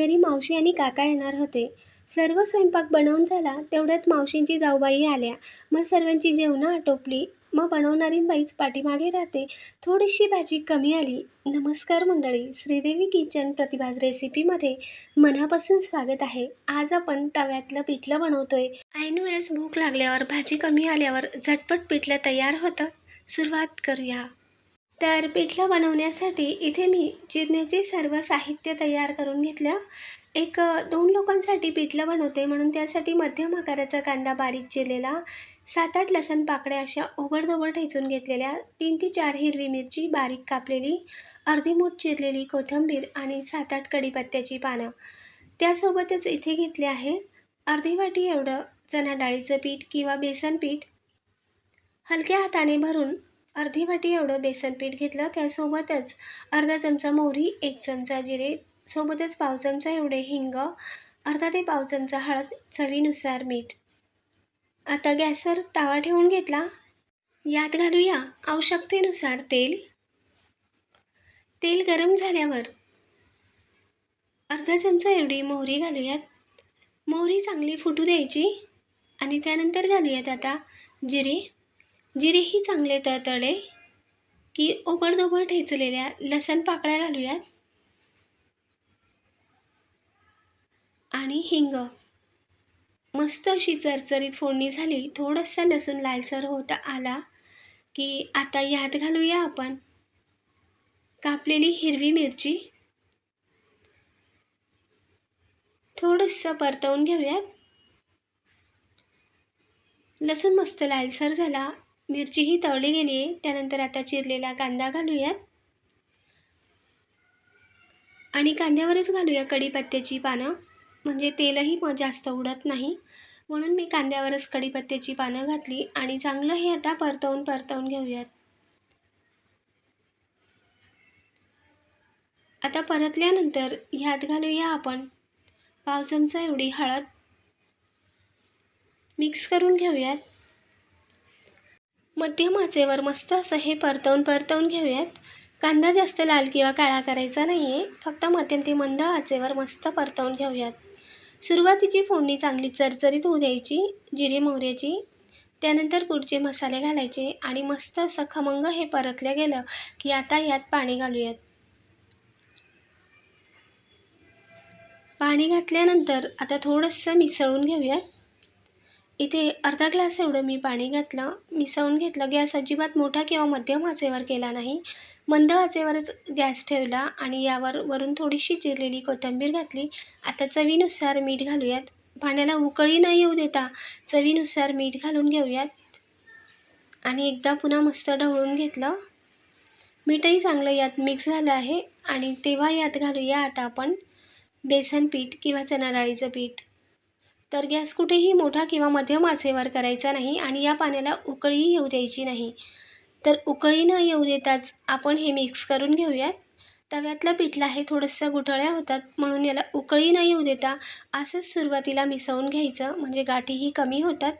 घरी मावशी आणि काका येणार होते. सर्व स्वयंपाक बनवून झाला तेवढ्यात मावशींची जाऊबाई आल्या. मग सर्वांची जेवणं आटोपली. मग बनवणारी बाईच पाठीमागे राहते. थोडीशी भाजी कमी आली. नमस्कार मंडळी श्रीदेवी किचन प्रतिभाज रेसिपीमध्ये मनापासून स्वागत आहे. आज आपण तव्यातलं पिठलं बनवतोय. ऐन वेळेस भूक लागल्यावर भाजी कमी आल्यावर झटपट पिठलं तयार होतं. सुरुवात करूया. तर पिठलं बनवण्यासाठी इथे मी चिरण्याचे सर्व साहित्य तयार करून घेतलं. एक दोन लोकांसाठी पिठलं बनवते म्हणून त्यासाठी मध्यम आकाराचा कांदा बारीक चिरलेला सात आठ लसण पाकळ्या अशा ओबडधोबड ठेचून घेतलेल्या तीन ते चार हिरवी मिरची बारीक कापलेली अर्धी मूठ चिरलेली कोथिंबीर आणि सात आठ कढीपत्त्याची पानं. त्यासोबतच इथे घेतले आहे अर्धी वाटी एवढं चणा डाळीचं पीठ किंवा बेसन पीठ. हलक्या हाताने भरून अर्धी वाटी एवढं बेसन पीठ घेतलं त्यासोबतच अर्धा चमचा मोहरी एक चमचा जिरे सोबतच पाव चमचा एवढे हिंग अर्धा ते पाव चमचा हळद चवीनुसार मीठ. आता गॅसवर तवा ठेवून घेतला. यात घालूया आवश्यकतेनुसार तेल. तेल गरम झाल्यावर अर्धा चमचा एवढी मोहरी घालूयात. मोहरी चांगली फुटू द्यायची आणि त्यानंतर घालूयात आता जिरे. जिरेही चांगले तळतळे की ओबडधोबड ठेचलेल्या लसण पाकळ्या घालूयात. आणि हिंग. मस्त अशी चरचरीत फोडणी झाली थोडंसं लसूण लालसर होता आला की आता यात घालूया आपण कापलेली हिरवी मिरची. थोडंसं परतवून घेऊयात. लसूण मस्त लालसर झाला मिरचीही तळली गेली आहे. त्यानंतर आता चिरलेला कांदा घालूयात आणि कांद्यावरच घालूया कढीपत्त्याची पानं. म्हणजे तेलही मग जास्त उडत नाही. म्हणून मी कांद्यावरच कढीपत्त्याची पानं घातली आणि चांगलं हे आता परतवून परतवून घेऊयात. आता परतल्यानंतर ह्यात घालूया आपण पाव चमचा एवढी हळद. मिक्स करून घेऊयात. मध्यम आचेवर मस्त असं हे परतवून परतवून घेऊयात. कांदा जास्त लाल किंवा काळा करायचा नाही आहे फक्त मध्यम ते मंद आचेवर मस्त परतवून घेऊयात. सुरुवातीची फोडणी चांगली चरचरीत होऊ द्यायची जिरे मोहऱ्याची. त्यानंतर पुढचे मसाले घालायचे आणि मस्त असं खमंग हे परतलं गेलं की आता यात पाणी घालूयात. पाणी घातल्यानंतर आता थोडंसं मिसळून घेऊयात. इथे अर्धा ग्लास एवढं मी पाणी घातलं मिसळून घेतलं. गॅस अजिबात मोठा किंवा मध्यम आचेवर केला नाही. मंद आचेवरच गॅस ठेवला आणि यावर वरून थोडीशी चिरलेली कोथिंबीर घातली. आता चवीनुसार मीठ घालूयात. पाण्याला उकळी न येऊ देता चवीनुसार मीठ घालून घेऊयात. आणि एकदा पुन्हा मस्त ढवळून घेतलं. मीठही चांगलं यात मिक्स झालं आहे. आणि तेव्हा यात घालूया आता आपण बेसन पीठ किंवा चणा डाळीचं पीठ. तर गॅस कुठेही मोठा किंवा मध्यम आचेवर करायचा नाही आणि या पाण्याला उकळीही येऊ द्यायची नाही. तर उकळी न येऊ देताच आपण हे मिक्स करून घेऊयात. तव्यातलं पिठलं हे थोडंसं गुठळ्या होतात म्हणून याला उकळी न येऊ देता असंच सुरुवातीला मिसळून घ्यायचं म्हणजे गाठीही कमी होतात.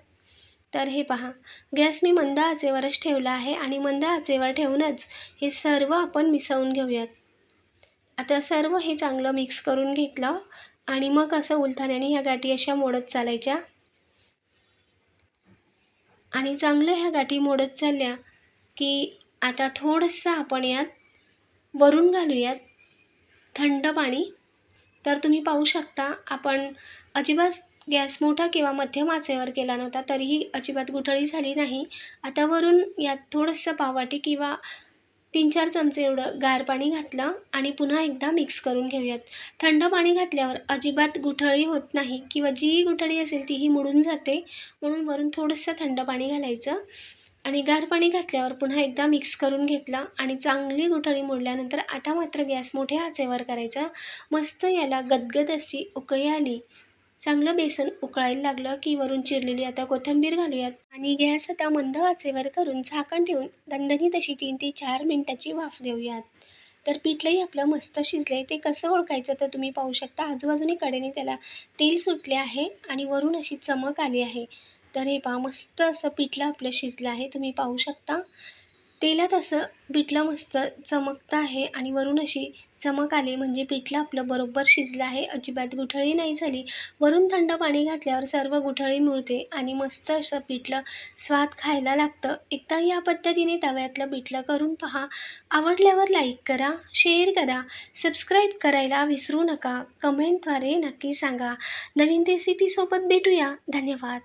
तर हे पहा गॅस मी मंद आचेवरच ठेवला आहे आणि मंद आचेवर ठेवूनच हे सर्व आपण मिसळून घेऊयात. आता सर्व हे चांगलं मिक्स करून घेतलं आणि मग असं उलथाण्याने ह्या गाठी अशा मोडत चालायच्या. आणि चांगलं ह्या गाठी मोडत चालल्या की आता थोडंसं आपण यात वरून घालूयात थंड पाणी. तर तुम्ही पाहू शकता आपण अजिबात गॅस मोठा किंवा मध्यम आचेवर केला नव्हता तरीही अजिबात गुठळी झाली नाही. आता वरून यात थोडंसं पावाटी किंवा तीन चार चमचे एवढं गार पाणी घातलं आणि पुन्हा एकदा मिक्स करून घेऊयात. थंड पाणी घातल्यावर अजिबात गुठळी होत नाही किंवा जी गुठळी असेल तीही मुडून जाते. म्हणून वरून थोडंसं थंड पाणी घालायचं आणि गार पाणी घातल्यावर पुन्हा एकदा मिक्स करून घेतलं आणि चांगली गुठळी मोडल्यानंतर आता मात्र गॅस मोठ्या आचेवर करायचा. मस्त याला गदगद अशी उकळी आली. चांगलं बेसन उकळायला लागलं की वरून चिरलेली आता कोथिंबीर घालूयात. आणि गॅस आता मंद आचेवर करून झाकण ठेवून दणदणी तशी तीन ते चार मिनटाची वाफ देऊयात. तर पिठलंही आपलं मस्त शिजलं आहे ते कसं ओळखायचं तर तुम्ही पाहू शकता. आजूबाजूने कडेने त्याला तेल सुटले आहे आणि वरून अशी चमक आली आहे. तर हे पहा मस्त असं पिठलं आपलं शिजलं आहे. तुम्ही पाहू शकता. तेलात असं पिठलं मस्त चमकतं आहे आणि वरून अशी चमक आली म्हणजे पिठलं आपलं बरोबर शिजलं आहे. अजिबात गुठळी नाही झाली. वरून थंड पाणी घातल्यावर सर्व गुठळी मिळते आणि मस्त असं पिठलं स्वाद खायला लागतं. एकदा या पद्धतीने तव्यातलं पिठलं करून पहा. आवडल्यावर लाईक करा शेअर करा सबस्क्राईब करायला विसरू नका. कमेंटद्वारे नक्की सांगा. नवीन रेसिपीसोबत भेटूया. धन्यवाद.